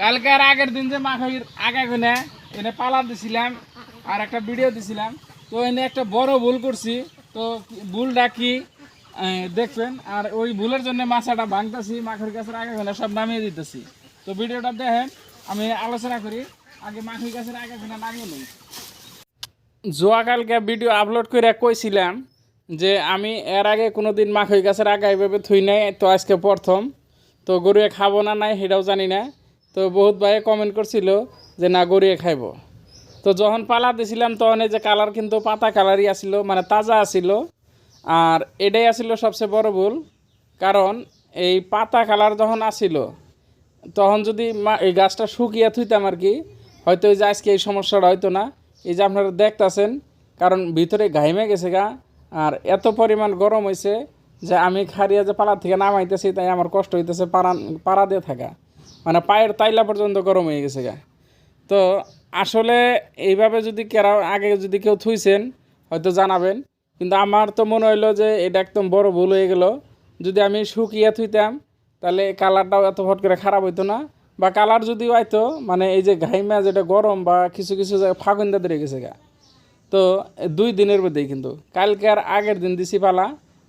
কালকে আর আগের দিন যে মাখাইর আগে কোনে এনে পালা দিছিলাম, আর একটা ভিডিও দিছিলাম। তো এনে একটা বড় ভুল করছি, তো ভুলটা কি? দেখবেন, আর ওই ভুলের জন্য মাছাটা ভাঙতেছি মাখের গাছের আগে কোনে সব নামিয়ে দিতেছি। তো ভিডিওটা দেখেন, আমি আলোচনা করি, আগে মাখি গাছের আগে কোনে নামিয়ে নিই। জোয়াকালকে ভিডিও আপলোড করে কইছিলাম যে আমি এর আগে কোনো দিন মাখই গাছের আগে এইভাবে থুই নাই, তো আজকে প্রথম। তো গরুয়ে খাব না নাই, সেটাও জানি না। তো বহুত ভাই কমেন্ট করছিল যে, না গরুয়ে খাইব। তো যখন পালা দিছিলাম, তখন এই যে কালার কিন্তু পাতা কালারই আসিল মানে তাজা আসিল আর এটাই আসিল সবচেয়ে বড় ভুল, কারণ এই পাতা কালার যখন আসিল তখন যদি এই গাছটা শুকিয়ে থুইতাম আর কি, হয়তো এই যে আজকে এই সমস্যাটা হয়তো না। এই যে আপনারা দেখতাছেন, কারণ ভিতরে ঘাইমে গেছে গা, আর এত পরিমাণ গরম হয়েছে যে আমি খারিয়া যে পাড়া থেকে নামাইতেছি, তাই আমার কষ্ট হইতেছে পাড়া পাড়া দিয়ে থাকা। মানে পায়ের তাইলা পর্যন্ত গরম হয়ে গেছে গা। তো আসলে এইভাবে যদি কেরা আগে যদি কেউ থুইছেন, হয়তো জানাবেন। কিন্তু আমার তো মনে হইল যে এটা একদম বড় ভুল হয়ে গেল। যদি আমি শুকিয়ে থুইতাম, তাহলে কালারটাও এত ফট করে খারাপ হইতো না। বা কালার যদি হয়তো মানে এই যে ঘাইমা যেটা গরম বা কিছু কিছু জায়গায় ফাগুন ধরে গেছে গা। তো দুই দিনের মধ্যেই কিন্তু। কালকে আর আগের দিন দিছি পালা,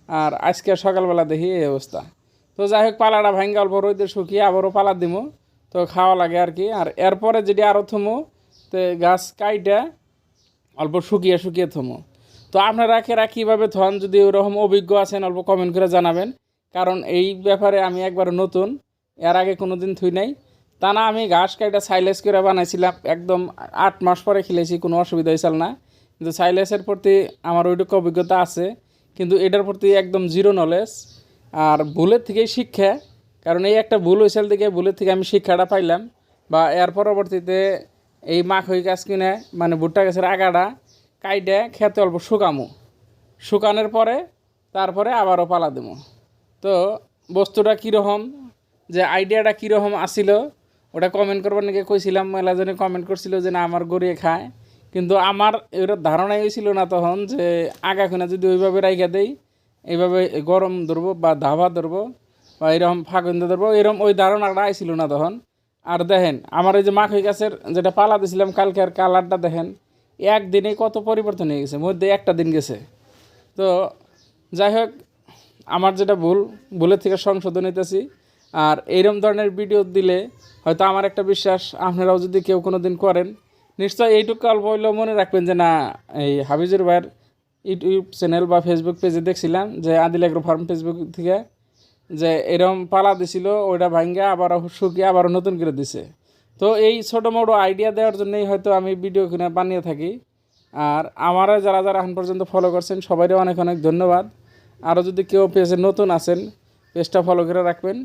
আর আজকে সকালবেলা দেখি এই অবস্থা। তো যাই হোক পালাটা ভাঙ্গে অল্প, রোদে শুকিয়ে আবারও পালা দিমু। তো খাওয়া লাগে আর কি। আর এরপরে যেটি আরও থমু, তো গাছ কাইটা অল্প শুকিয়ে শুকিয়ে থমু। তো আপনারা কেরা কীভাবে থন, যদি ওরকম অভিজ্ঞ আছেন, অল্প কমেন্ট করে জানাবেন। কারণ এই ব্যাপারে আমি একবার নতুন, এর আগে কোনো দিন থুই নাই। তা না, আমি ঘাস কাইটা সাইলেস করে বানাইছিলাম, একদম আট মাস পরে খেলেছি কোনো অসুবিধা হয়েছিল না। কিন্তু সাইলেসের প্রতি আমার ওইটুকু অভিজ্ঞতা আছে। কিন্তু এটার প্রতি একদম জিরো নলেজ আর ভুলের থেকেই শিক্ষা, কারণ এই একটা ভুল হয়েছিল থেকে ভুলের থেকে আমি শিক্ষাটা পাইলাম বা এর পরবর্তীতে এই মাখই গাছ কিনে মানে ভুট্টা গাছের আগাটা কাইটে খেতে অল্প শুকামো। শুকানোর পরে তারপরে আবারও পালা দেবো তো বস্তুটা কীরকম, যে আইডিয়াটা কীরকম আসিল, ওটা কমেন্ট করবার নাকি কইছিলাম মেলাজনে কমেন্ট করছিল যে না, আমার গড়িয়ে খায়। কিন্তু আমার এর ধারণাই হয়েছিল না তখন যে আগাখানে যদি ওইভাবে রাইখা দেই এইভাবে গরম ধরবো বা ধাবা ধরবো বা এরকম ফাগুন ধরবো, এরকম ওই ধারণাটা আইছিল না তখন। আর দেখেন, আমার এই যে মাখই গাছের যেটা পালা দিয়েছিলাম কালকে আর কালারটা দেখেন, একদিনে কত পরিবর্তন হয়ে গেছে, মধ্যে একটা দিন গেছে। তো যাই হোক, আমার যেটা ভুল, ভুলের থেকে সংশোধন হইতেছি। আর এইরকম ধরনের ভিডিও দিলে হয়তো আমার একটা বিশ্বাস, আপনারাও যদি কেউ কোনো দিন করেন, নিশ্চয় এইটুকু অল্প হইলেও মনে রাখবেন যে না, এই হাবিজুর ভাইয়ের ইউটিউব চ্যানেল বা ফেসবুক পেজে দেখছিলাম যে আদিল এগ্রো ফার্ম ফেসবুক থেকে যে এরম পালা দিছিল, ওইটা ভাঙ্গে আবার শুকিয়ে আবার নতুন করে দিছে। তো এই ছোটো মোটো আইডিয়া দেওয়ার জন্যই হয়তো আমি ভিডিও কিনে বানিয়ে থাকি। আর আমারা যারা যারা এখন পর্যন্ত ফলো করছেন সবাইকে অনেক অনেক ধন্যবাদ। আরও যদি কেউ পেজে নতুন আছেন পেজটা ফলো করে রাখবেন।